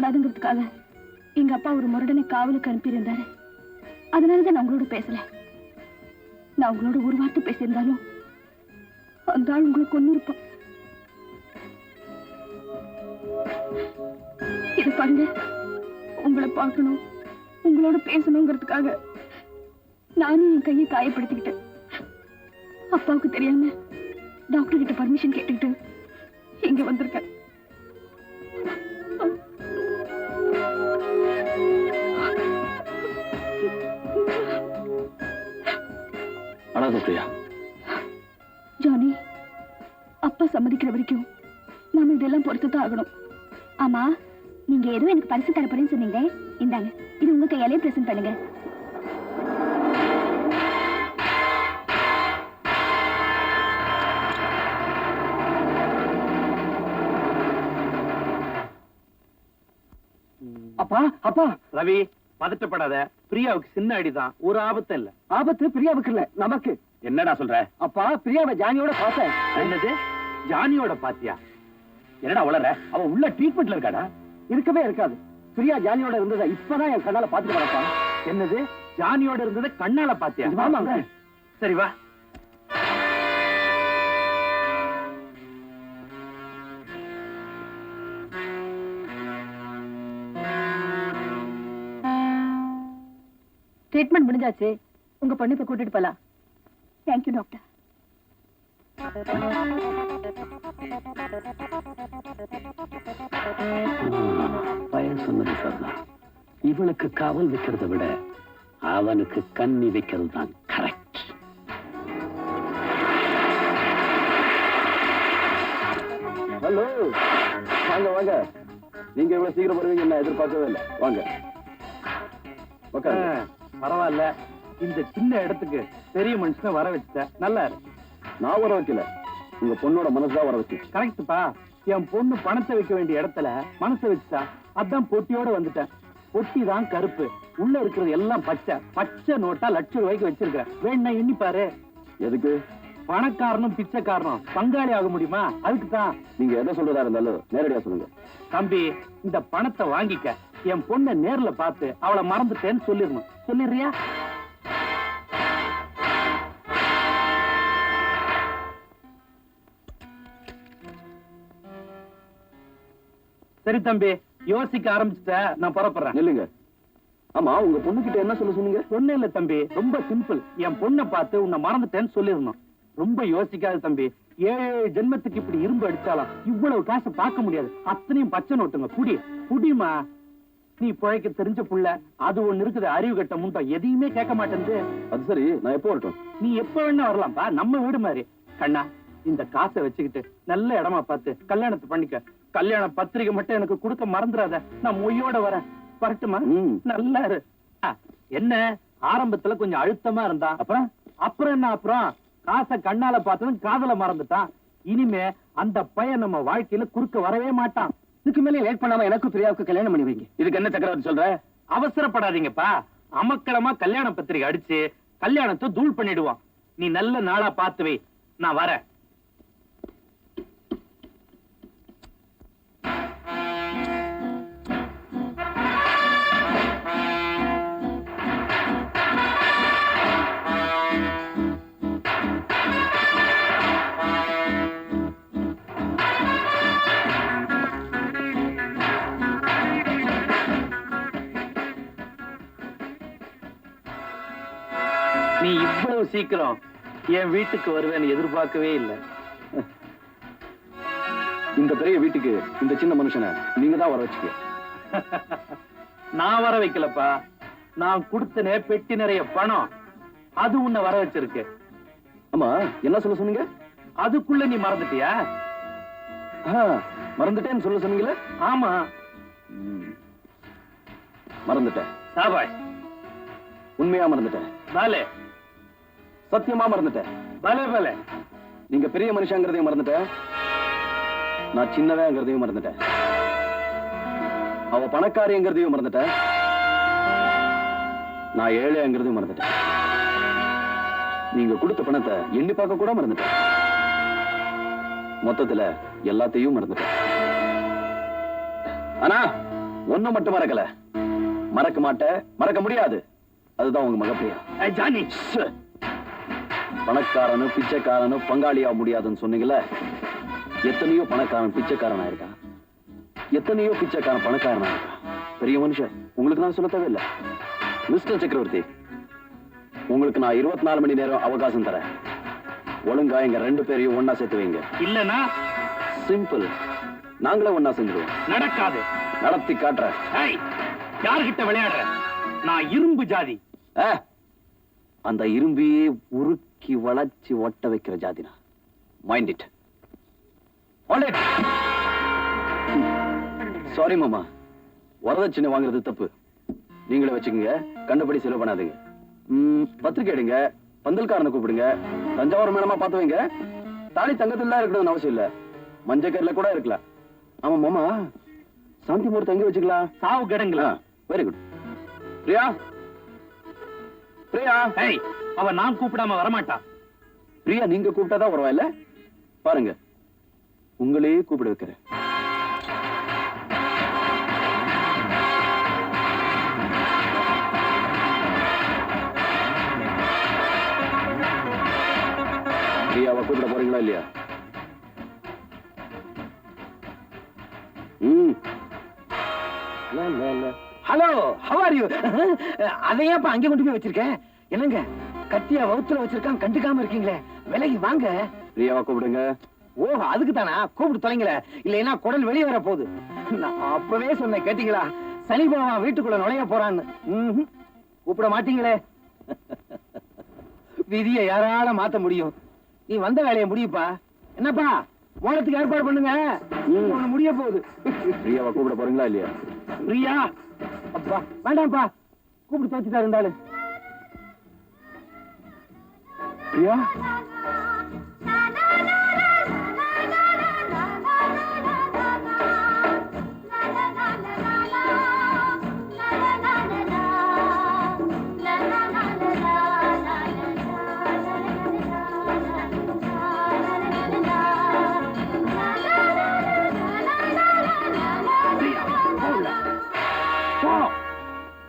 கூடாதுங்கிறதுக்காக எங்க அப்பா ஒரு முரடனை காவலுக்கு அனுப்பியிருந்தாரு. அதனாலதான் நான் உங்களோட பேசல. நான் உங்களோட ஒரு வார்த்தை பேசியிருந்தாலும் அந்த ஆள் உங்களுக்கு கொண்டு இருப்பான் இது பாருங்க. உங்களை பார்க்கணும் உங்களோட பேசணுங்கிறதுக்காக நானும் என் கையை காயப்படுத்திக்கிட்டேன். அப்பாவுக்கு தெரியாம டாக்டர் கிட்ட பர்மிஷன் கேட்டுக்கிட்டு இங்க வந்திருக்கேன். அழாத பிரியா ஜானி அப்பா சம்மதிக்கிற வரைக்கும் நாம இதெல்லாம் பொறுத்து தான் ஆகணும். ஆமா நீங்க எதுவும் எனக்கு பரிசு தரப்போறேன்னு சொன்னீங்க இந்தாங்க இது உங்க கையாலே பிரசன்ட் பண்ணுங்க. அப்பா அப்பா! ரவி பதட்டப்படாத. பிரியாவுக்கு சின்ன அடிதான். ஒரு ஆபத்தும் இல்ல. ஆபத்து பிரியாவுக்கு இல்ல நமக்கு. என்னடா சொல்ற? அப்பா பிரியாவை ஜானியோட பார்த்தேன். என்னது? ஜானியோட பாத்தியா? என்னடா வளர அவ உள்ள ட்ரீட்மெண்ட்ல இருக்காடா? இருக்கவே இருக்காது. பிரியா ஜானியோட இருந்ததை இப்பதான் என் கண்ணால பாத்துட்டு வரப்பா என்னது? ஜானியோட இருந்ததை கண்ணால பாத்தியா ஆமாங்க. சரி வா. ட்ரீட்மெண்ட் முடிஞ்சாச்சு. உங்க பொண்ணு இப்ப கூட்டிட்டு போலாம். தேங்க்யூ டாக்டர் பையன் சொன்னது சரிதான் இவளுக்கு காவல் வைக்கிறத விட அவனுக்கு கண்ணி வைக்கிறது தான் கரெக்ட் ஹலோ வாங்க வாங்க. நீங்க இவ்வளவு சீக்கிரம் வருவீங்க நான் எதிர்பார்க்கவே இல்லை. வாங்க. பரவாயில்ல. இந்த சின்ன இடத்துக்கு பெரிய மனுஷனை வர வச்சுட்ட நல்லா இருக்கு நான் வர வைக்கல. உங்க பொண்ணோட மனசுதான் வர வச்சு. கரெக்ட்பா என் பொண்ணு பணத்தை வைக்க வேண்டிய இடத்துல மனசை வச்சுட்டா அதான் பொட்டியோட வந்துட்டேன். பொட்டி தான் கருப்பு. உள்ள இருக்கிறது எல்லாம் பச்சை. பச்சை நோட்டா லட்சம் ரூபாய்க்கு வச்சிருக்கிறேன். வேணா எண்ணி பாரு. எதுக்கு? பணக்காரனும் பிச்சைக்காரனும் பங்காளி ஆக முடியுமா? அதுக்கு தான் நீங்க எதை சொல்றதா இருந்தாலும் நேரடியா சொல்லுங்க. தம்பி இந்த பணத்தை வாங்கிக்க. என் பொண்ணை நேர்ல பார்த்து அவளை மறந்துட்டேன்னு சொல்லிடணும். சொல்லிடுறியா? சரி தம்பி யோசிக்க ஆரம்பிச்சுட்ட நான் புறப்படுறேன். நில்லுங்க. ஆமா உங்க பொண்ணு கிட்ட என்ன சொல்ல சொன்னீங்க? ஒண்ணு இல்ல தம்பி ரொம்ப சிம்பிள் என் பொண்ணை பார்த்து உன்னை மறந்துட்டேன்னு சொல்லிடணும். ரொம்ப யோசிக்காத தம்பி ஏழு ஜென்மத்துக்கு இப்படி இரும்பு அடிச்சாலும் இவ்வளவு காசை பார்க்க முடியாது. அத்தனையும் பச்சை நோட்டுங்க புடி புடிமா நீ பிழைக்க தெரிஞ்ச புள்ள அது ஒண்ணு இருக்குது அறிவு கட்ட முண்டம் எதையுமே கேட்க மாட்டேங்குது அது சரி நான் எப்போ வரட்டும்? நீ எப்ப வேணா வரலாம்பா நம்ம வீடு மாதிரி. கண்ணா இந்த காசை வச்சுக்கிட்டு நல்ல இடமா பார்த்து கல்யாணத்தை பண்ணிக்க. கல்யாண பத்திரிக்கை மட்டும் எனக்கு கொடுக்க மறந்துடாத நான் மொய்யோட வரேன். வரட்டுமா. நல்லா இரு. என்ன? ஆரம்பத்துல கொஞ்சம் அழுத்தமா இருந்தா அப்புறம்? அப்புறம் என்ன அப்புறம்? காசை கண்ணால பார்த்ததும் காதல மறந்துட்டான். இனிமே அந்த பையன் நம்ம வாழ்க்கையில குறுக்க வரவே மாட்டான். இதுக்கு மேலே லேட் பண்ணாம எனக்கும் பிரியாவுக்கு கல்யாணம் பண்ணி வைங்க. இதுக்கு என்ன சக்கரவர்த்தி சொல்ற? அவசரப்படாதீங்கப்பா. அமக்களமா கல்யாண பத்திரிகை அடிச்சு கல்யாணத்தை தூள் பண்ணிடுவான் நீ நல்ல நாளா பார்த்து வை. நான் வரேன். நீ இவ்வளவு சீக்கிரம் என் வீட்டுக்கு வருவேன்னு எதிர்பார்க்கவே இல்லை. இந்த பெரிய வீட்டுக்கு இந்த சின்ன மனுஷனை நீங்க தான் வர வச்சுக்க. நான் வர வைக்கலப்பா. நான் கொடுத்தனே பெட்டி நிறைய பணம். அது உன்னை வர வச்சிருக்கு. ஆமா என்ன சொல்ல சொன்னீங்க? அதுக்குள்ள நீ மறந்துட்டியா? மறந்துட்டேன்னு சொல்ல சொன்னீங்களே? ஆமா. மறந்துட்டேன். உண்மையா மறந்துட்டேன். சத்தியமா மறந்துட்டேன். பலே பலே. நீங்க பெரிய மனுஷங்கிறதையும் மறந்துட்டேன். நான் சின்னவேங்கிறதையும் மறந்துட்டேன். அவ பணக்காரிங்கிறதையும் மறந்துட்டேன். நான் ஏழைங்கிறதையும் மறந்துட்டேன். நீங்க கொடுத்த பணத்தை எண்ணி பார்க்க கூட மறந்துட்டேன். மொத்தத்துல எல்லாத்தையும் மறந்துட்டேன். ஆனா ஒண்ணு மட்டும் மறக்கல. மறக்க மாட்டேன். மறக்க முடியாது. அதுதான் உங்க மகப்பிரியா ஜானி. ச்சே. பணக்காரனும் பிச்சைக்காரனும் பங்காளியா முடியாதுன்னு சொன்னீங்கல்ல? எத்தனையோ பணக்காரன் பிச்சைக்காரனா இருக்கான் எத்தனையோ பிச்சைக்காரன் பணக்காரனா இருக்கான் பெரிய மனுஷன் உங்களுக்கு நான் சொல்ல தேவையில்லை. மிஸ்டர் சக்கரவர்த்தி உங்களுக்கு நான் இருபத்தி நாலு மணி நேரம் அவகாசம் தரேன். ஒழுங்கா எங்க ரெண்டு பேரையும் ஒண்ணா சேர்த்து வைங்க. இல்லனா சிம்பிள் நாங்களே ஒண்ணா செஞ்சிருவோம். நடக்காது. நடத்தி காட்டுறேன். யார்கிட்ட விளையாடுற? நான் இரும்பு ஜாதி. ஆ, அந்த இரும்பியே உருக்கி வளைச்சு ஒட்ட வைக்கிற ஜாதினா. மைண்ட் இட் சாரி மாமா. வரதட்சணை வாங்குறது தப்பு. நீங்களே வச்சுக்கோங்க. கண்டபடி செலவு பண்ணாதீங்க. பத்திரிக்கை எடுங்க. பந்தல்காரனை கூப்பிடுங்க. தஞ்சாவூர் மேலமா பார்த்து வைங்க. தாலி தங்கத்துல தான் இருக்கணும்னு அவசியம் இல்ல. மஞ்சக்கரில் கூட இருக்கலாம். ஆமா மாமா. சாந்தி மூர்த்தி எங்க வச்சுக்கலாம். சாவு கிடங்குல வெரி குட் பிரியா பிரியா? ஏய் அவ நான் கூப்பிடாம வரமாட்டா. பிரியா நீங்க கூப்பிட்டாதான் பரவாயில்ல பாருங்க. உங்களையே கூப்பிட வைக்கிறேன். பிரியாவை கூப்பிட போறீங்களா இல்லையா? ம். ஹலோ ஹவ் ஆர் யூ அதையே அப்ப அங்கே கொண்டு போய் வச்சிருக்கேன். என்னங்க? கத்தியா வவுத்துல வச்சிருக்கான் கண்டுக்காம இருக்கீங்களே. விலகி வாங்க. பிரியாவை கூப்பிடுங்க. ஓ அதுக்கு தானா? கூப்பிட்டு தொலைங்களே இல்லைன்னா குடல் வெளியே வர போகுது நான் அப்பவே சொன்னேன் கேட்டீங்களா? சனி பகவான் வீட்டுக்குள்ள நுழைய போறான்னு. கூப்பிட மாட்டீங்களே? விதியை யாரால மாத்த முடியும்? நீ வந்த வேலையை முடியுப்பா. என்னப்பா மோனத்துக்கு ஏற்பாடு பண்ணுங்க. முடிய போகுது. பிரியாவை கூப்பிட போறீங்களா இல்லையா? பிரியா வேண்டாம்ப்பா. கூப்பிட்டு தோச்சுட்டா இருந்தாலும். பிரியா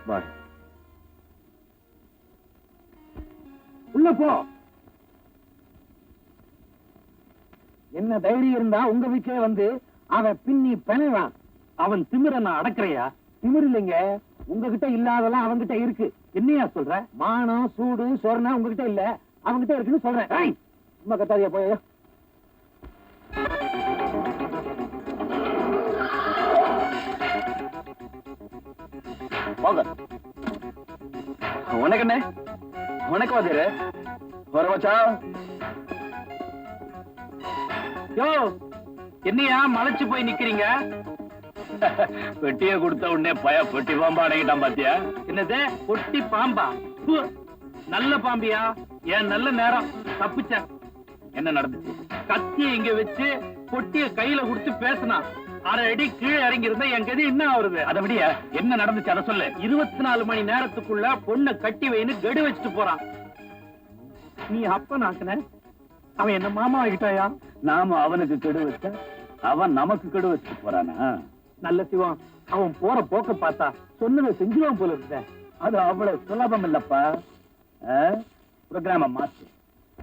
பாய். உள்ள போ. என்ன தைரியம் இருந்தா உங்க வீட்டிலே வந்து அவன் பின்னி பிணைவான். அவன் திமிர நான் அடக்குறையா? திமிர் இல்லைங்க. உங்ககிட்ட இல்லாதெல்லாம் அவன்கிட்ட இருக்கு. என்னையா சொல்ற? மானம் சூடு சொரணை உங்ககிட்ட இல்ல. அவன்கிட்ட இருக்குன்னு சொல்றேன். சும்மா கத்தாதியா போய். வாங்க வணக்கண்ணே வணக்கம் வாத்தியாரே? வர வச்சா யோ என்னையா மலைச்சு போய் நிக்கிறீங்க? பெட்டிய கொடுத்த உடனே பய பெட்டி பாம்பா அடைக்கிட்டான் பாத்தியா? என்னது? பொட்டி பாம்பா? நல்ல பாம்பியா? ஏன் நல்ல நேரம். தப்பிச்ச என்ன நடந்துச்சு? கத்திய இங்க வச்சு பொட்டிய கையில கொடுத்து பேசினான் அரை அடி கீழே இறங்கி இருந்தா என் கதி என்ன ஆகுறது அதை விடிய என்ன நடந்துச்சு அதை சொல்லு. இருபத்தி நாலு மணி நேரத்துக்குள்ள பொண்ணை கட்டி வைன்னு கெடு வச்சுட்டு போறான். நீ அப்ப நாக்குன அவன் என்ன மாமா ஆகிட்டாயா? நாம அவனுக்கு கெடு வச்சா அவன் நமக்கு கெடு வச்சு போறானா? நல்ல சிவம் அவன் போற போக்க பார்த்தா சொன்னதை செஞ்சுவான் போல இருந்த. அது அவ்வளவு சுலபம் இல்லப்பா. ப்ரோக்ராம மாத்து.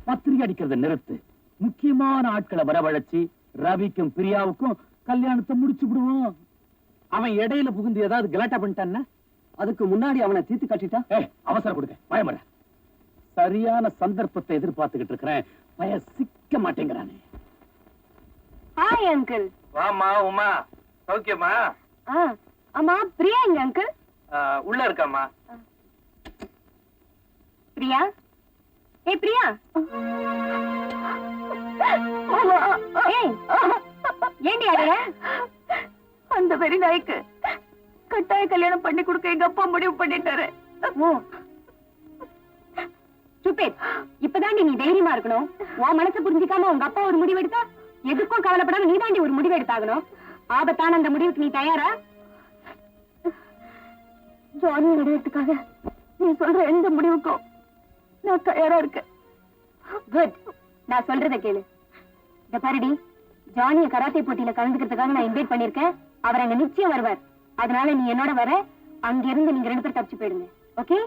பத்திரிகை அடிக்கிறத நிறுத்து. முக்கியமான ஆட்களை வரவழைச்சு ரவிக்கும் பிரியாவுக்கும் கல்யாணத்தை முடிச்சு விடுவோம். அவன் இடையில புகுந்து ஏதாவது கலாட்டா பண்ணிட்டான்னா அதுக்கு முன்னாடி அவனை தீர்த்து கட்டிட்டா? அவசரம் கொடுங்க பயமட சரியான சந்தர்ப்பத்தை எதிர்பார்த்துக்கிட்டு இருக்கிறேன். பய சிக்க மாட்டேங்கிறானே. ஹாய் அங்கிள் வாமா உமா சௌக்கியமா ஆ அம்மா பிரியா எங்க அங்கிள் உள்ள இருக்காமா பிரியா? ஏ பிரியா. ஏய் அழற அந்த வெறி நாய்க்கு கட்டாய கல்யாணம் பண்ணி கொடுக்க எங்க அப்பா முடிவு பண்ணிட்டாரு. ஓ சுப்பே இப்பதாண்டி நீ தைரியமா இருக்கணும். உன் மனசை புரிஞ்சுக்காம உங்க அப்பா ஒரு முடிவு எடுத்தா எதுக்கும் கவலைப்படாம நீ தாண்டி ஒரு முடிவு எடுத்தாகணும். ஆபத்தான அந்த முடிவுக்கு நீ தயாரா? ஜானி விடயத்துக்காக நீ சொல்ற எந்த முடிவுக்கும் நான் தயாரா இருக்கேன். குட் நான் சொல்றத கேளு. இந்த பாருடி. ஜானிய கராத்தே போட்டியில கலந்துக்கிறதுக்காக நான் இன்வைட் பண்ணிருக்கேன் அவர் அங்க நிச்சயம் வருவார். அதனால நீ என்னோட வர அங்கிருந்து நீங்க ரெண்டு பேரும் தப்பிச்சு போயிடுங்க. ஓகே